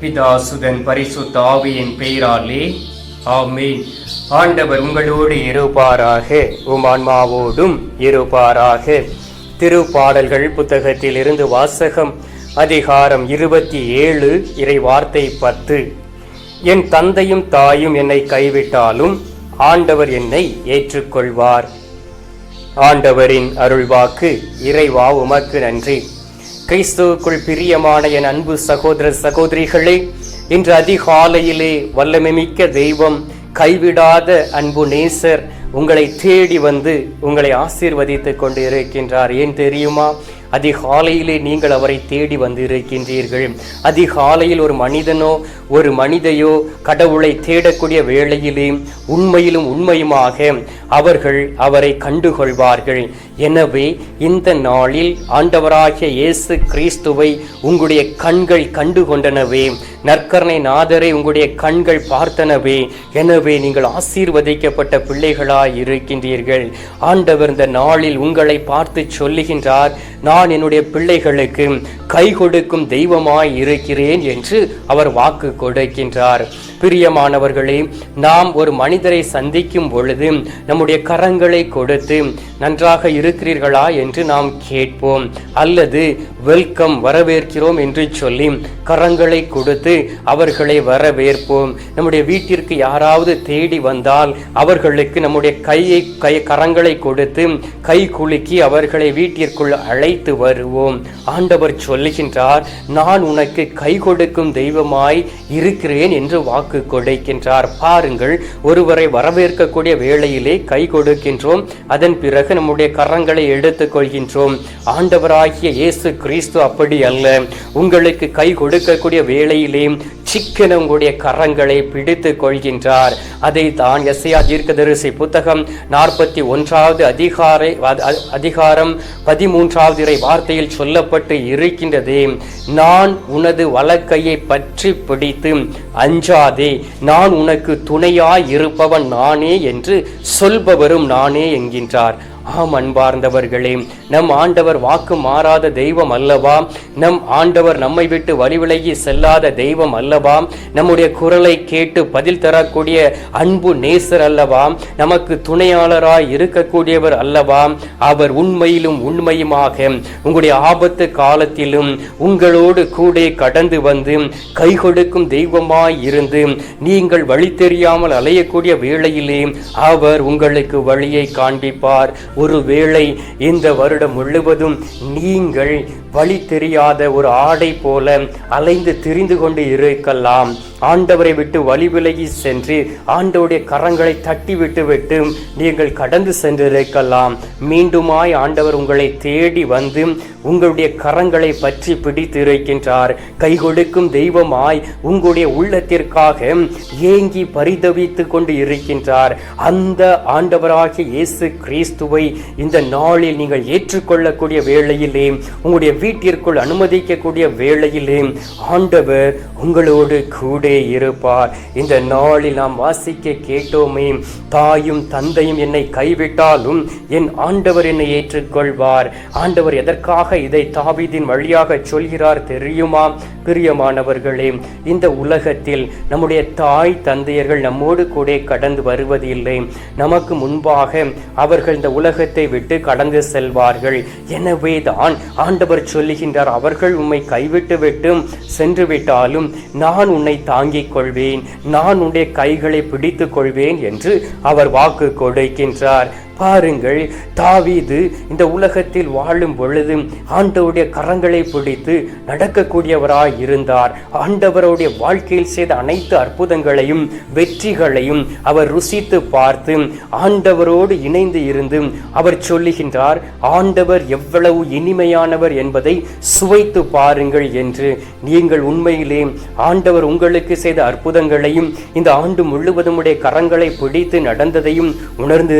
பிதாசுதன் பரிசுத்த ஆவியின் பெயராலே ஆமென். ஆண்டவர் உங்களோடு இருப்பாராக உமான்மாவோடும் இருப்பாராக. திருப்பாடல்கள் புத்தகத்தில் இருந்து வாசகம் அதிகாரம் இருபத்தி ஏழு இறை வார்த்தை பத்து. என் தந்தையும் தாயும் என்னை கைவிட்டாலும் ஆண்டவர் என்னை ஏற்றுக்கொள்வார். ஆண்டவரின் அருள்வாக்கு இறைவா உமக்கு நன்றி. கிறிஸ்துவுக்குள் பிரியமான என் அன்பு சகோதர சகோதரிகளே இன்று அதிகாலையிலே வல்லமைமிக்க தெய்வம் கைவிடாத அன்பு நேசர் உங்களை தேடி வந்து உங்களை ஆசீர்வதித்துக் கொண்டு இருக்கின்றார் ஏன் தெரியுமா? அதிகாலையிலே நீங்கள் அவரை தேடி வந்து இருக்கின்றீர்கள் அதிகாலையில் ஒரு மனிதனோ ஒரு மனிதையோ கடவுளை தேடக்கூடிய வேளையிலே உண்மையிலும் உண்மையுமாக அவர்கள் அவரை கண்டுகொள்வார்கள். எனவே இந்த நாளில் ஆண்டவராகிய இயேசு கிறிஸ்துவை உங்களுடைய கண்கள் கண்டுகொண்டனவே நற்கரணை நாதரை உங்களுடைய கண்கள் பார்த்தனவே எனவே நீங்கள் ஆசீர்வதிக்கப்பட்ட பிள்ளைகளாய் இருக்கின்றீர்கள் ஆண்டவர் இந்த நாளில் உங்களை பார்த்து சொல்லுகின்றார் நான் என்னுடைய பிள்ளைகளுக்கு கை கொடுக்கும் தெய்வமாய் இருக்கிறேன் என்று அவர் வாக்கு கொடுக்கின்றார். பிரியமானவர்களே நாம் ஒரு மனிதரை சந்திக்கும் பொழுது நம்முடைய கரங்களை கொடுத்து நன்றாக இருக்கிறீர்களா என்று நாம் கேட்போம் அல்லது வெல்கம் வரவேற்கிறோம் என்று சொல்லி கரங்களை கொடுத்து அவர்களை வரவேற்போம். நம்முடைய வீட்டிற்கு யாராவது தேடி வந்தால் அவர்களுக்கு நம்முடைய கையை கை கரங்களை கொடுத்து கை குலுக்கி அவர்களை வீட்டிற்குள் அழைத்து வருவோம். ஆண்டவர் சொல்லுகின்றார் நான் உனக்கு கை கொடுக்கும் தெய்வமாய் இருக்கிறேன் என்று வாக்கு கொடுக்கின்றார். பாருங்கள் ஒருவரை வரவேற்கக்கூடிய வேளையிலே கை கொடுக்கின்றோம். அதன் பிறகு நம்முடைய கரங்களை எடுத்துக் கொள்கின்றோம். ஆண்டவராகிய இயேசு கிறிஸ்து அப்படி அல்ல. உங்களுக்கு கை கொடுக்கக்கூடிய வேளையிலே சிக்கன உங்களுடைய கரங்களை பிடித்து கொள்கின்றார். அதை தான் எஸ்ஐயா தீர்க்கதரிசி புத்தகம் நாற்பத்தி ஒன்றாவது அதிகாரை அதிகாரம் பதிமூன்றாவது இறை வார்த்தையில் சொல்லப்பட்டு இருக்கின்றதே. நான் உனது வழக்கையை பற்றி பிடித்து அஞ்சாதே. நான் உனக்கு துணையாய் இருப்பவன் நானே என்று சொல்பவரும் நானே என்கின்றார். ஆம் அன்பார்ந்தவர்களே நம் ஆண்டவர் வாக்கு மாறாத தெய்வம் அல்லவா? நம் ஆண்டவர் நம்மை விட்டு வழிவிலகி செல்லாத தெய்வம் அல்லவா? நம்முடைய குரலை கேட்டு பதில் தரக்கூடிய அன்பு நேசர் அல்லவா? நமக்கு துணையாளராய் இருக்கக்கூடியவர் அல்லவா? அவர் உண்மையிலும் உண்மையுமாக உங்களுடைய ஆபத்து காலத்திலும் உங்களோடு கூட கடந்து வந்து கை கொடுக்கும் தெய்வமாய் இருந்து நீங்கள் வழி தெரியாமல் அலையக்கூடிய வேளையிலே அவர் உங்களுக்கு வழியை காண்பிப்பார். ஒருவேளை இந்த வருடம் முழுவதும் நீங்கள் வழி தெரியாத ஒரு ஆடை போல அலைந்து திரிந்து கொண்டு இருக்கலாம். ஆண்டவரை விட்டு வழி விலகி சென்று ஆண்டவருடைய கரங்களை தட்டி விட்டு விட்டு நீங்கள் கடந்து சென்றிருக்கலாம். மீண்டுமாய் ஆண்டவர் உங்களை தேடி வந்து உங்களுடைய கரங்களை பற்றி பிடித்து இருக்கின்றார் கை கொடுக்கும் தெய்வமாய் உங்களுடைய உள்ளத்திற்காக ஏங்கி பரிதவித்து கொண்டு இருக்கின்றார். அந்த ஆண்டவராகிய இயேசு கிறிஸ்துவை இந்த நாளில் நீங்கள் ஏற்றுக்கொள்ளக்கூடிய வேளையிலே உங்களுடைய வீட்டிற்குள் அனுமதிக்கக்கூடிய வேளையிலே ஆண்டவர் உங்களோடு கூட இருப்பார். இந்த நாளில் நாம் வாசிக்க கேட்டோமே தாயும் தந்தையும் என்னை கைவிட்டாலும் என் ஆண்டவர் என்னை ஏற்றுக்கொள்வார். ஆண்டவர் எதற்காக இதை தாவிதின் வழியாக சொல்கிறார் தெரியுமா? பிரியமானவர்களே இந்த உலகத்தில் நம்முடைய தாய் தந்தையர்கள் நம்மோடு கூட கடந்து வருவது இல்லை நமக்கு முன்பாக அவர்கள் இந்த உலகத்தை விட்டு கடந்து செல்வார்கள். எனவே தான் ஆண்டவர் சொல்லுகின்றார் அவர்கள் உம்மை கைவிட்டு விட்டு சென்று விட்டாலும் நான் உன்னை தான் தாங்கிக் கொள்வேன். நான் உன்னுடைய கைகளை பிடித்துக் கொள்வேன் என்று அவர் வாக்கு கொடுக்கின்றார். பாருங்கள் தாவீது இந்த உலகத்தில் வாழும் பொழுது ஆண்டவருடைய கரங்களை பிடித்து நடக்கக்கூடியவராய் இருந்தார் ஆண்டவருடைய வாழ்க்கையில் செய்த அனைத்து அற்புதங்களையும் வெற்றிகளையும் அவர் ருசித்து பார்த்து ஆண்டவரோடு இணைந்து இருந்து அவர் சொல்லுகின்றார் ஆண்டவர் எவ்வளவு இனிமையானவர் என்பதை சுவைத்து பாருங்கள் என்று. நீங்கள் உண்மையிலே ஆண்டவர் உங்களுக்கு செய்த அற்புதங்களையும் இந்த ஆண்டு முழுவதும் உடைய கரங்களை பிடித்து நடந்ததையும் உணர்ந்து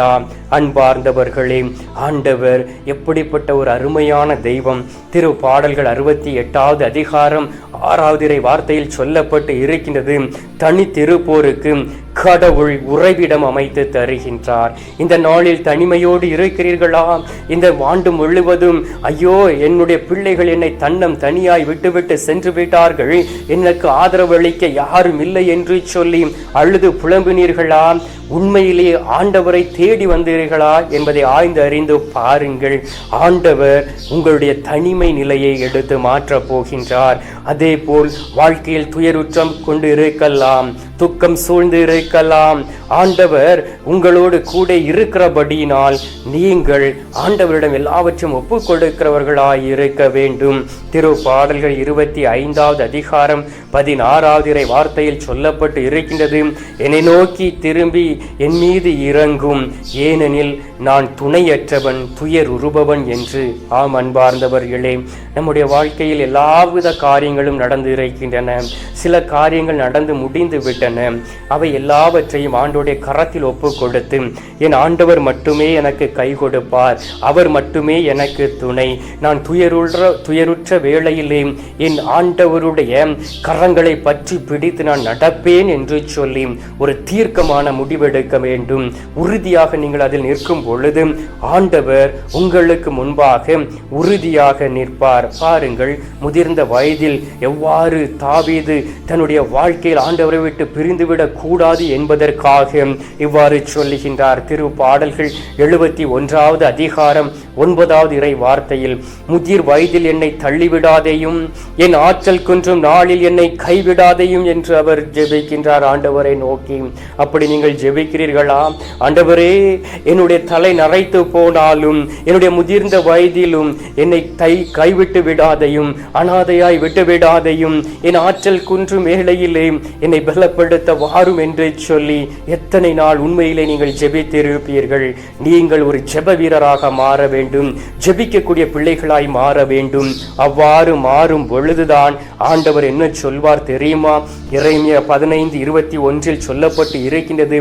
இருக்கிறீர்களா அன்பார்ந்தவர்களே ஆண்டவர் எப்படிப்பட்ட ஒரு அருமையான தெய்வம். திரு பாடல்கள் அறுபத்தி எட்டாவது அதிகாரம் ஆறாவது வார்த்தையில் சொல்லப்பட்டு இருக்கின்றது. தனி திருப்போருக்கு கடவுள் உறைவிடம் அமைத்து தருகின்றார். இந்த நாளில் தனிமையோடு இருக்கிறீர்களா? இந்த ஆண்டு முழுவதும் ஐயோ என்னுடைய பிள்ளைகள் என்னை தன்னம் தனியாய் விட்டுவிட்டு சென்று விட்டார்கள். எனக்கு ஆதரவு அளிக்க யாரும் இல்லை என்று சொல்லி அழுது புலம்பினீர்களா? உண்மையிலேயே ஆண்டவரை தேடி வந்தீர்களா என்பதை ஆய்ந்து அறிந்து பாருங்கள். ஆண்டவர் உங்களுடைய தனிமை நிலையை எடுத்து மாற்றப் போகின்றார். அதே போல் வாழ்க்கையில் துயருற்றம் கொண்டு இருக்கலாம். துக்கம் சூழ்ந்து இருக்கலாம் ஆண்டவர் உங்களோடு கூட இருக்கிறபடியினால் நீங்கள் ஆண்டவரிடம் எல்லாவற்றையும் ஒப்பு கொடுக்கிறவர்களாய் இருக்க வேண்டும். திரு பாடல்கள் இருபத்தி ஐந்தாவது அதிகாரம் பதினாறாவது இறை வார்த்தையில் சொல்லப்பட்டு இருக்கின்றது. என்னை நோக்கி திரும்பி என் மீது இறங்கும். ஏனெனில் நான் துணையற்றவன் துயர் உருபவன் என்று. ஆம் அன்பார்ந்தவர்களே நம்முடைய வாழ்க்கையில் எல்லாவித காரியங்களும் நடந்து இருக்கின்றன சில காரியங்கள் நடந்து முடிந்து விட்டன அவை எல்லாவற்றையும் ஆண்டோடைய கரத்தில் ஒப்பு கொடுத்து என் ஆண்டவர் மட்டுமே எனக்கு கை கொடுப்பார். அவர் மட்டுமே எனக்கு துணை. நான் துயருற்ற துயருற்ற வேளையிலே என் ஆண்டவருடைய கரங்களை பற்றி பிடித்து நான் நடப்பேன் என்று சொல்லி ஒரு தீர்க்கமான முடிவெடுக்க வேண்டும். உறுதியாக நீங்கள் அதில் நிற்கும் பொழுது ஆண்டவர் உங்களுக்கு முன்பாக உறுதியாக நிற்பார். பாருங்கள் முதிர்ந்த வயதில் எவ்வாறு தாவீது தன்னுடைய வாழ்க்கையில் ஆண்டவரை விட்டு பிரிந்துவிடக் கூடாது என்பதற்காக இவ்வாறு சொல்லுகின்றார். திரு பாடல்கள் எழுபத்தி ஒன்றாவது அதிகாரம் ஒன்பதாவது இறை வார்த்தையில் முதிர் வயதில் என்னை தள்ளிவிடாதேயும் என் ஆற்றல் குன்றும் நாளில் என்னை கைவிடாதேயும் என்று அவர் ஜெபிக்கின்றார். ஆண்டவரை நோக்கி அப்படி நீங்கள் ஜெபிக்கிறீர்களா? ஆண்டவரே என்னுடைய தலை நரைத்து போனாலும் என்னுடைய முதிர்ந்த வயதிலும் என்னை தை கைவிட்டு விடாதையும் அனாதையாய் விட்டு விடாதையும் என் ஆற்றல் குன்றும் வேளையிலே என்னை பலப்படுத்த வாரும் என்று சொல்லி எத்தனை நாள் உண்மையிலே நீங்கள் ஜெபித்திருப்பீர்கள்? நீங்கள் ஒரு ஜெப வீரராக மாற வேண்டும் ஜெபிக்கக்கூடிய பிள்ளைகளாய் மாற வேண்டும். அவ்வாறு மாறும் பொழுதுதான் ஆண்டவர் என்ன சொல்வார் தெரியுமா? இறைமைய பதினைந்து இருபத்தி ஒன்றில் சொல்லப்பட்டு இருக்கின்றது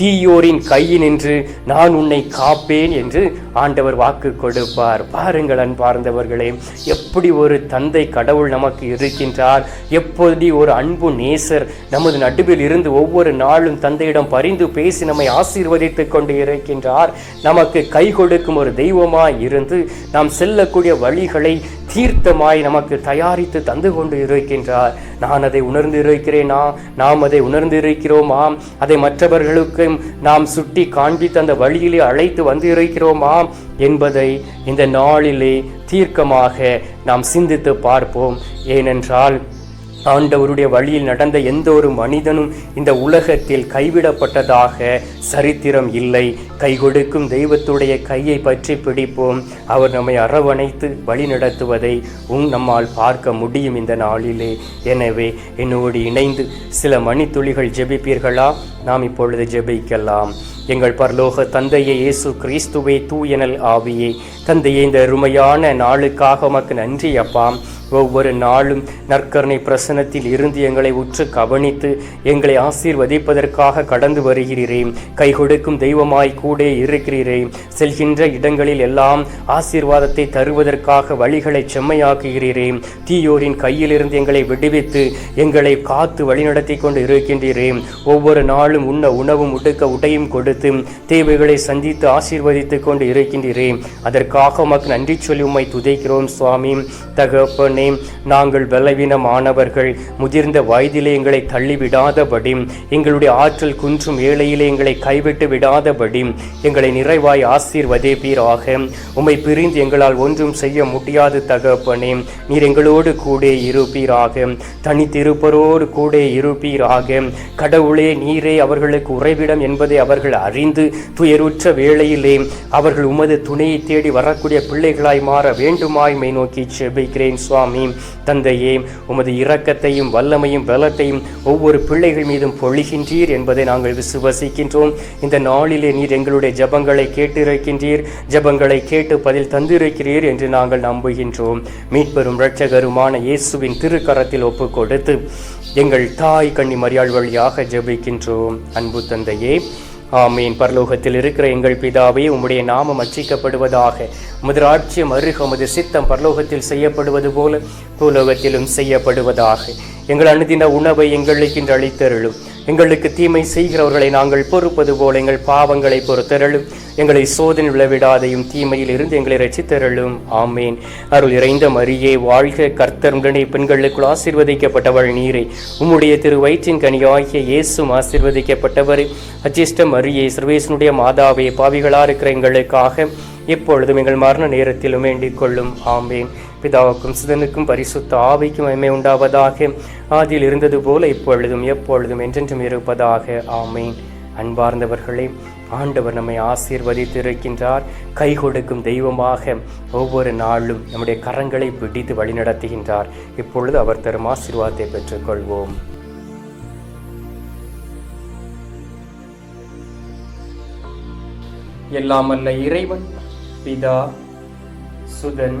தீயோரின் கையினின்று நான் உன்னை காப்பேன் என்று ஆண்டவர் வாக்கு கொடுப்பார். பாருங்கள் அன்பார்ந்தவர்களே எப்படி ஒரு தந்தை கடவுள் நமக்கு இருக்கின்றார். எப்படி ஒரு அன்பு நேசர் நமது நடுவில் இருந்து ஒவ்வொரு நாளும் தந்தையிடம் பரிந்து பேசி நம்மை ஆசீர்வதித்துக் கொண்டு இருக்கின்றார். நமக்கு கை கொடுக்கும் ஒரு தெய்வமாய் இருந்து நாம் செல்லக்கூடிய வழிகளை தீர்த்தமாய் நமக்கு தயாரித்து தந்து கொண்டு இருக்கின்றார். நான் அதை உணர்ந்து இருக்கிறேனா நாம் அதை உணர்ந்து இருக்கிறோமாம் அதை மற்றவர்களுக்கும் நாம் சுட்டி காண்பித்து அந்த வழியிலே அழைத்து வந்து இருக்கிறோமாம் என்பதை இந்த நாளிலே தீர்க்கமாக நாம் சிந்தித்து பார்ப்போம். ஏனென்றால் ஆண்டவருடைய வழியில் நடந்த எந்த ஒரு மனிதனும் இந்த உலகத்தில் கைவிடப்பட்டதாக சரித்திரம் இல்லை. கை கொடுக்கும் தெய்வத்துடைய கையை பற்றி பிடிப்போம். அவர் நம்மை அரவணைத்து வழி நடத்துவதை உங் நம்மால் பார்க்க முடியும் இந்த நாளிலே. எனவே என்னோடு இணைந்து சில மணித்துளிகள் ஜெபிப்பீர்களா? நாம் இப்பொழுது ஜெபிக்கலாம். எங்கள் பரலோக தந்தையே இயேசு கிறிஸ்துவே தூயனல் ஆவியே. தந்தையே இந்த அருமையான நாளுக்காக உமக்கு நன்றி அப்பாம் ஒவ்வொரு நாளும் நற்கருணை பிரசனத்தில் இருந்து எங்களை உற்று கவனித்து எங்களை ஆசீர்வதிப்பதற்காக கடந்து வருகிறேன் கை கொடுக்கும் தெய்வமாய் கூட இருக்கிறேன் செல்கின்ற இடங்களில் எல்லாம் ஆசீர்வாதத்தை தருவதற்காக வழிகளை செம்மையாக்குகிறேன் தீயோரின் கையிலிருந்து எங்களை விடுவித்து எங்களை காத்து வழிநடத்தி கொண்டு இருக்கின்றேன் ஒவ்வொரு நாளும் உண்ண உணவும் உடுக்க உடையும் கொடுத்து தேவைகளை சந்தித்து ஆசீர்வதித்துக் கொண்டு இருக்கின்றீரேன் அதற்காக உமக்கு நன்றி சொல்லி உம்மை துதைக்கிறோம் சுவாமி. தகப்பன் நாங்கள் பலவீனமானவர்கள் முதிர்ந்த வயதிலே எங்களை தள்ளிவிடாதபடி எங்களுடைய ஆற்றல் குன்றும் ஏழையிலே எங்களை கைவிட்டு விடாதபடி எங்களை நிறைவாய் ஆசீர்வதிப்பீராக. உம்மை பிரிந்து எங்களால் ஒன்றும் செய்ய முடியாது தகப்பனே நீர் எங்களோடு கூட இருப்பீராக. தனித்திருப்பரோடு கூட இருப்பீராக. கடவுளே நீரே அவர்களுக்கு உறைவிடம் என்பதை அவர்கள் அறிந்து துயருற்ற வேளையிலே அவர்கள் உமது துணையை தேடி வரக்கூடிய பிள்ளைகளாய் மாற வேண்டுமாய் மை நோக்கி செபிக்கிறேன் சுவாமி. தந்தையே உமது இரக்கத்தையும் வல்லமையும் பலத்தையும் ஒவ்வொரு பிள்ளைகள் மீதும் பொழிகின்றீர் என்பதை நாங்கள் விசுவசிக்கின்றோம். இந்த நாளிலே நீர் எங்களுடைய ஜபங்களை கேட்டிருக்கின்றீர். ஜபங்களை கேட்டு பதில் தந்திருக்கிறீர் என்று நாங்கள் நம்புகின்றோம். மீட்பெரும் இரட்சகருமான இயேசுவின் திருக்கரத்தில் ஒப்பு கொடுத்து எங்கள் தாய் கண்ணி மரியாள் வழியாக ஜெபிக்கின்றோம். அன்பு தந்தையே ஆமீன். பரலோகத்தில் இருக்கிற எங்கள் பிதாவே உம்முடைய நாமம் அச்சிக்கப்படுவதாக. உமது ராட்சியம் அருக உமது சித்தம் பரலோகத்தில் செய்யப்படுவது போல பூலோகத்திலும் செய்யப்படுவதாக. எங்கள் அனுதின உணவை எங்களுக்கு இன்று அளித்தருளும். எங்களுக்கு தீமை செய்கிறவர்களை நாங்கள் பொறுப்பது போல எங்கள் பாவங்களை பொறுத்தருளும். எங்களை சோதனை விழவிடாதையும் தீமையில் இருந்து எங்களை ரசித்தருளும் ஆமேன். அருள் இறைந்த மரியே வாழ்க கர்த்தர். உடனே பெண்களுக்குள் ஆசீர்வதிக்கப்பட்டவள் நீரை. உம்முடைய திரு வயிற்றின் கனியாகிய இயேசும் ஆசீர்வதிக்கப்பட்டவர். அச்சிஷ்ட மரியே சர்வேசனுடைய மாதாவே பாவிகளா இருக்கிற எங்களுக்காக எப்பொழுதும் எங்கள் மரண நேரத்திலும் வேண்டிக் கொள்ளும். ஆமேன். பிதாவுக்கும் சிதனுக்கும் பரிசுத்த ஆவிக்கும் மகிமை உண்டாவதாக ஆதியில் இருந்தது போல இப்பொழுதும் எப்பொழுதும் என்றென்றும் இருப்பதாக. ஆமேன். அன்பார்ந்தவர்களே ஆண்டவர் நம்மை ஆசீர்வதித்திருக்கின்றார். கை கொடுக்கும் தெய்வமாக ஒவ்வொரு நாளும் நம்முடைய கரங்களை பிடித்து வழிநடத்துகின்றார் இப்பொழுது அவர் தரும் ஆசீர்வாதத்தை பெற்றுக்கொள்வோம். எல்லாம் அல்ல இறைவன் பிதா சுதன்